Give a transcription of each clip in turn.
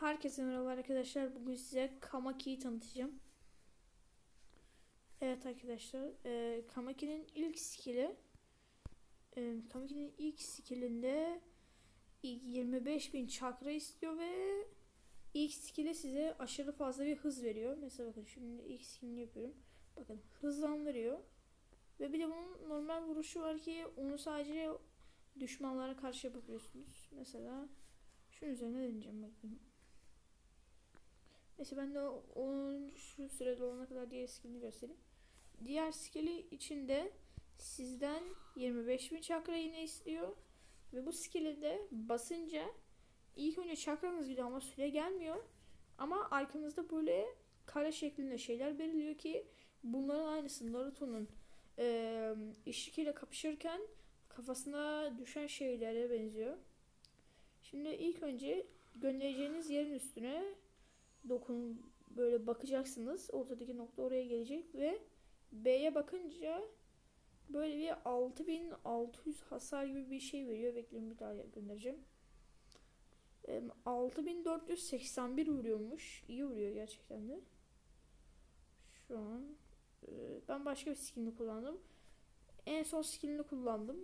Herkese merhaba arkadaşlar. Bugün size Kamaki'yi tanıtacağım. Evet arkadaşlar. E, Kamaki'nin ilk skill'i e, Kamaki'nin ilk skill'inde 25.000 çakra istiyor ve ilk skill'i size aşırı fazla bir hız veriyor. Mesela bakın şimdi ilk skill'ini yapıyorum. Bakın hızlandırıyor. Ve bir de bunun normal vuruşu var ki onu sadece düşmanlara karşı yapabiliyorsunuz. Mesela şunun üzerine deneyeceğim bakın. Neyse ben de onun şu sürede olana kadar diğer skillini göstereyim. Diğer skilli içinde sizden 25.000 çakra yine istiyor. Ve bu skill'i de basınca ilk önce çakranız gidiyor ama süre gelmiyor. Ama arkanızda böyle kare şeklinde şeyler belirliyor ki bunların aynısı Naruto'nun e, işikiyle kapışırken kafasına düşen şeylere benziyor. Şimdi ilk önce göndereceğiniz yerin üstüne dokun böyle bakacaksınız. Ortadaki nokta oraya gelecek ve B'ye bakınca böyle bir 6600 hasar gibi bir şey veriyor. Bekleyin bir daha göndereceğim. 6481 vuruyormuş. İyi vuruyor gerçekten de. Şu an ben başka bir skinini kullandım. En son skinini kullandım.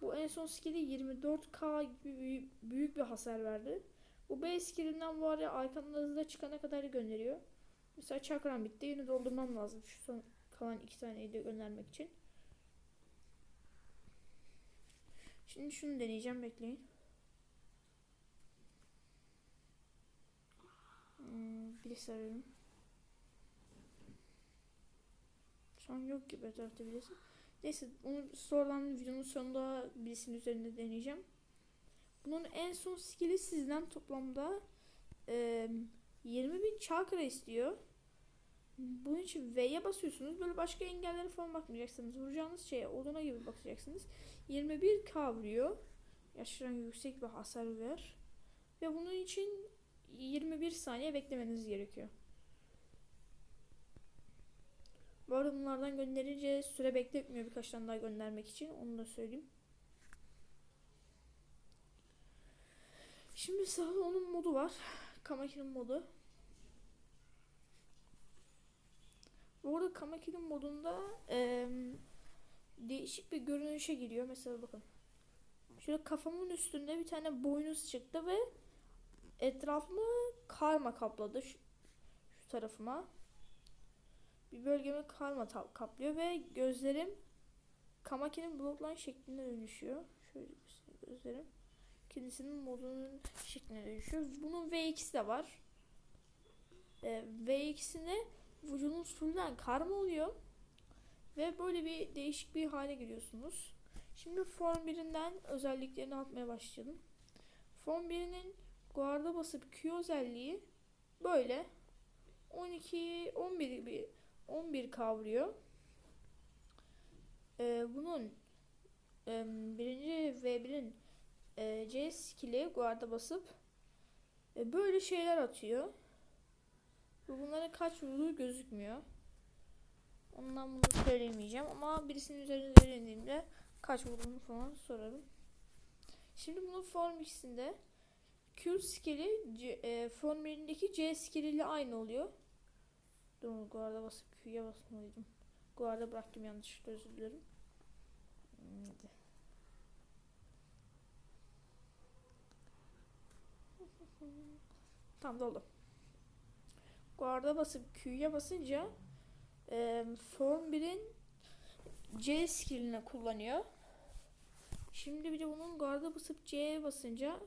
Bu en son skill'i 24k gibi büyük bir hasar verdi. Bu B skillinden var ya arkanın hızla çıkana kadar gönderiyor. Mesela çakram bitti. Yine doldurmam lazım. Şu son kalan iki taneyi de göndermek için. Şimdi şunu deneyeceğim. Bekleyin. Hmm, birisi arıyorum. Şu an yok gibi etrafta birisi. Neyse onu sonradan videonun sonunda birisinin üzerinde deneyeceğim. Bunun en son skill'i sizden toplamda e, 20.000 çakra istiyor. Bunun için V'ye basıyorsunuz. Böyle başka engellere falan bakmayacaksınız. Vuracağınız şeye oduna gibi bakacaksınız. 21 kavruyor. Yaşaran yüksek bir hasar ver. Ve bunun için 21 saniye beklemeniz gerekiyor. Bu arada bunlardan gönderince süre bekletmiyor birkaç tane daha göndermek için. Onu da söyleyeyim. Şimdi sağda onun modu var. Kamaki'nin modu. Bu arada Kamaki'nin modunda e, değişik bir görünüşe giriyor. Mesela bakın. Şöyle kafamın üstünde bir tane boynuz çıktı ve etrafımı karma kapladı. Şu, şu tarafıma. Bir bölgemi karma kaplıyor ve gözlerim Kamaki'nin bloodline şeklinde dönüşüyor. Şöyle gözlerim kendisinin modunun şekline dönüşüyor. Bunun V2'si de var. Ee, V2'sinde vücudunuz fullden karma oluyor. Ve böyle bir değişik bir hale giriyorsunuz. Şimdi form 1'inden özelliklerini atmaya başlayalım. Form 1'inin guarda basıp Q özelliği böyle 12 11 bir 11 kavruyor. Ee, bunun e, birinci V1'in e, C skill'i guarda basıp e, böyle şeyler atıyor. Bunların kaç vurduğu gözükmüyor. Ondan bunu söyleyemeyeceğim ama birisinin üzerinde öğrendiğimde kaç vurduğunu falan sorarım. Şimdi bunun form ikisinde Q skill'i C, e, form 1'indeki C skill'i ile aynı oluyor. Dur guarda basıp Q'ya basmalıydım. Guarda bıraktım yanlışlıkla özür dilerim. Hadi. Tam dolu. Guard'a basıp Q'ya basınca e, Form 1'in C skillini kullanıyor. Şimdi bir de bunun guard'a basıp C'ye basınca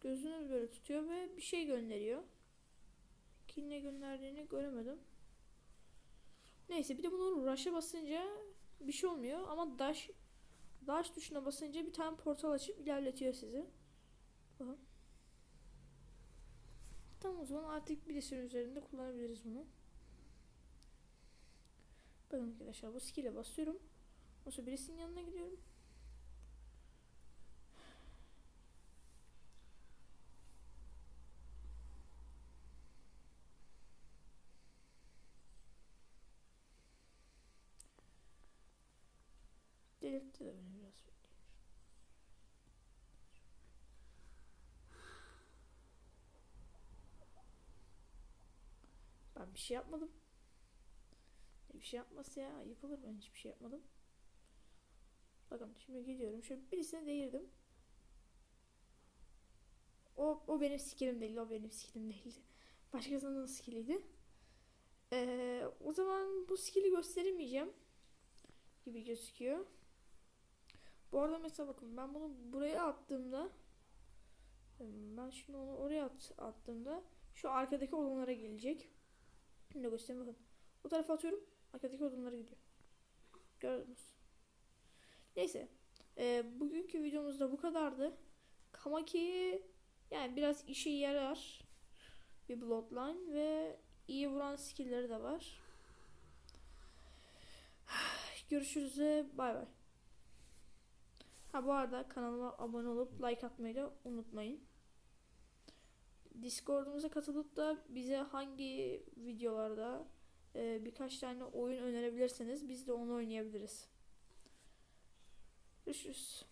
gözünü böyle tutuyor ve bir şey gönderiyor. Kim ne gönderdiğini göremedim. Neyse bir de bunun rush'a basınca bir şey olmuyor ama dash dash tuşuna basınca bir tane portal açıp ilerletiyor sizi. Bakın. Tamam o zaman artık birisinin üzerinde kullanabiliriz bunu. Bakın arkadaşlar bu skill'e basıyorum. Sonra birisinin yanına gidiyorum. Delirtti de beni biraz. Ben bir şey yapmadım. Ne bir şey yapması ya ayıp olur ben hiçbir şey yapmadım. Bakın şimdi gidiyorum. Şöyle birisine değirdim. O, o benim skillim değildi. O benim skillim değildi. Başkasının skilliydi. Ee, o zaman bu skill'i gösteremeyeceğim. Gibi gözüküyor. Bu arada mesela bakın ben bunu buraya attığımda ben şimdi onu oraya at, attığımda şu arkadaki odunlara gelecek. Şimdi göstereyim bakın. Bu tarafa atıyorum. Arkadaki odunlara gidiyor. Gördünüz. Neyse. Ee, bugünkü videomuz da bu kadardı. Kamaki yani biraz işe yarar. Bir bloodline ve iyi vuran skill'leri de var. Görüşürüz ve bay bay. Ha bu arada kanalıma abone olup like atmayı da unutmayın. Discord'umuza katılıp da bize hangi videolarda e, birkaç tane oyun önerebilirseniz biz de onu oynayabiliriz. Görüşürüz.